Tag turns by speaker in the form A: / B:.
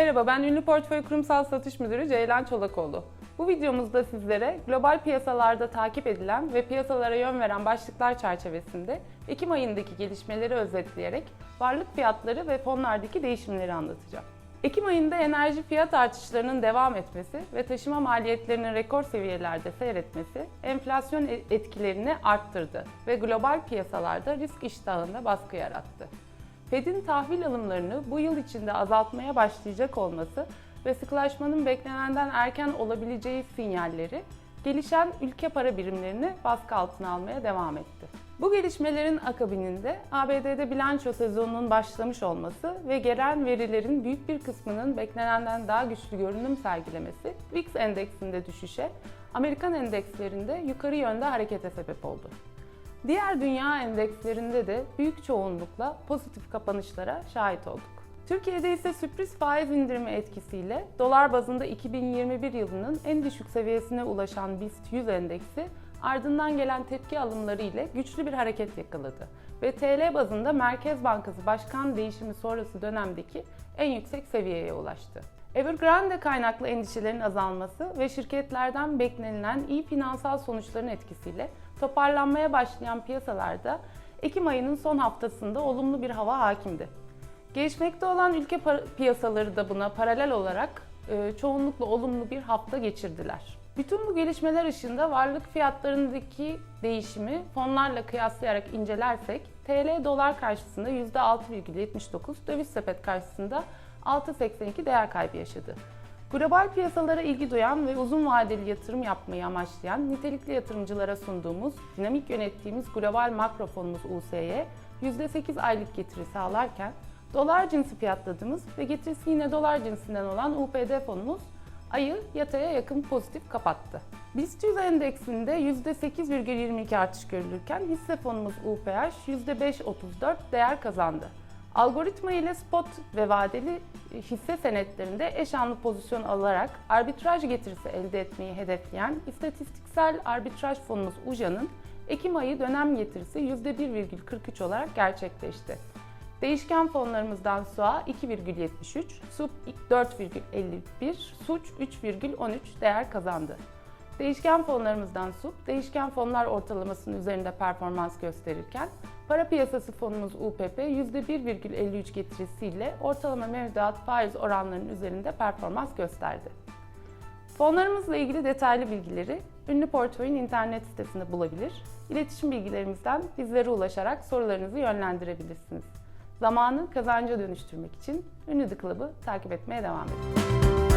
A: Merhaba, ben Ünlü Portföy Kurumsal Satış Müdürü Ceylan Çolakoğlu. Bu videomuzda sizlere global piyasalarda takip edilen ve piyasalara yön veren başlıklar çerçevesinde Ekim ayındaki gelişmeleri özetleyerek varlık fiyatları ve fonlardaki değişimleri anlatacağım. Ekim ayında enerji fiyat artışlarının devam etmesi ve taşıma maliyetlerinin rekor seviyelerde seyretmesi enflasyon e- etkilerini arttırdı ve global piyasalarda risk iştahında baskı yarattı. Fed'in tahvil alımlarını bu yıl içinde azaltmaya başlayacak olması ve sıkılaşmanın beklenenden erken olabileceği sinyalleri gelişen ülke para birimlerini baskı altına almaya devam etti. Bu gelişmelerin akabininde ABD'de bilanço sezonunun başlamış olması ve gelen verilerin büyük bir kısmının beklenenden daha güçlü görünüm sergilemesi VIX endeksinde düşüşe, Amerikan endekslerinde yukarı yönde harekete sebep oldu. Diğer dünya endekslerinde de büyük çoğunlukla pozitif kapanışlara şahit olduk. Türkiye'de ise sürpriz faiz indirimi etkisiyle dolar bazında 2021 yılının en düşük seviyesine ulaşan BIST 100 endeksi ardından gelen tepki alımları ile güçlü bir hareket yakaladı ve TL bazında Merkez Bankası Başkan değişimi sonrası dönemdeki en yüksek seviyeye ulaştı. Evergrande kaynaklı endişelerin azalması ve şirketlerden beklenilen iyi finansal sonuçların etkisiyle toparlanmaya başlayan piyasalarda Ekim ayının son haftasında olumlu bir hava hakimdi. Gelişmekte olan ülke piyasaları da buna paralel olarak e, çoğunlukla olumlu bir hafta geçirdiler. Bütün bu gelişmeler ışığında varlık fiyatlarındaki değişimi fonlarla kıyaslayarak incelersek TL dolar karşısında %6,79, döviz sepet karşısında 6,82 değer kaybı yaşadı. Global piyasalara ilgi duyan ve uzun vadeli yatırım yapmayı amaçlayan nitelikli yatırımcılara sunduğumuz, dinamik yönettiğimiz global makro fonumuz US'ye %8 aylık getiri sağlarken, dolar cinsi fiyatladığımız ve getirisi yine dolar cinsinden olan UPD fonumuz ayı yataya yakın pozitif kapattı. BIST 100 endeksinde %8,22 artış görülürken hisse fonumuz UPH %5,34 değer kazandı. Algoritma ile spot ve vadeli hisse senetlerinde eş anlı pozisyon alarak arbitraj getirisi elde etmeyi hedefleyen istatistiksel arbitraj fonumuz UJA'nın Ekim ayı dönem getirisi %1,43 olarak gerçekleşti. Değişken fonlarımızdan SUA 2,73, SUP 4,51, SUÇ 3,13 değer kazandı. Değişken fonlarımızdan SUP, değişken fonlar ortalamasının üzerinde performans gösterirken, para piyasası fonumuz UPP %1,53 getirisiyle ortalama mevduat faiz oranlarının üzerinde performans gösterdi. Fonlarımızla ilgili detaylı bilgileri Ünlü Portföy'ün internet sitesinde bulabilir, iletişim bilgilerimizden bizlere ulaşarak sorularınızı yönlendirebilirsiniz. Zamanı kazanca dönüştürmek için Ünlü The Club'ı takip etmeye devam edin.